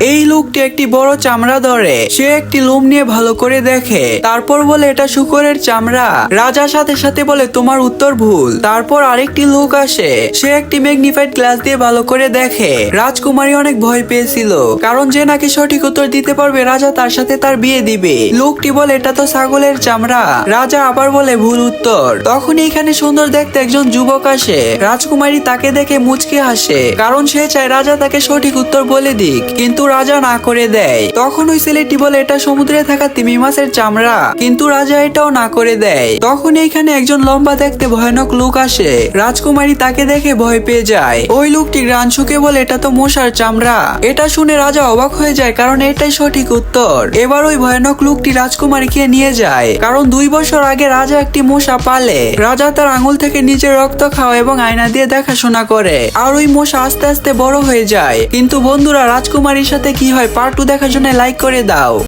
এই লোকটি একটি বড় চামড়া ধরে। সে একটি লোম নিয়ে ভালো করে দেখে। তারপর বলে, এটা শুকরের চামড়া। রাজার সাথে সাথে বলে, তোমার উত্তর ভুল। তারপর আরেকটি লোক আসে। সে একটি ম্যাগনিফাইড গ্লাস দিয়ে ভালো করে দেখে। রাজকুমারী অনেক ভয় পেয়েছিল। কারণ যে নাকি সঠিক উত্তর দিতে পারবে, রাজা তার সাথে তার বিয়ে দিবে। লোকটি বলে, এটা তো ছাগলের চামড়া। রাজা আবার বলে, ভুল উত্তর। তখন এখানে সুন্দর দেখতে একজন যুবক আসে। রাজকুমারী তাকে দেখে মুচকে হাসে। কারণ সে চায় রাজা তাকে সঠিক উত্তর বলে দিক। কিন্তু রাজা না করে দেয়। তখন ওই ছেলেটি বলে, এটা সমুদ্রে থাকা তিমি মাছের চামড়া। কিন্তু রাজা এটাও না করে দেয়। তখন এইখানে একজন লম্বা দেখতে ভয়ানক লোক আসে। রাজকুমারী তাকে দেখে ভয় পেয়ে যায়। ওই লোকটি গ্রান শুকে বলে, এটা তো মশার চামড়া। এটা শুনে রাজা অবাক হয়ে যায়, কারণ এটাই সঠিক উত্তর। এবার ওই ভয়ানক লোকটি রাজকুমারীকে নিয়ে যায়, কারণ দুই বছর আগে রাজা একটি মশা পালে। রাজা তার আঙুল থেকে নিজের রক্ত খাওয়া এবং আয়না দিয়ে দেখাশোনা করে। আর ওই মশা আস্তে আস্তে বড় হয়ে যায়। কিন্তু বন্ধুরা রাজকুমারীর সাথে কি হয় পার্ট টু দেখার জন্য লাইক করে দাও।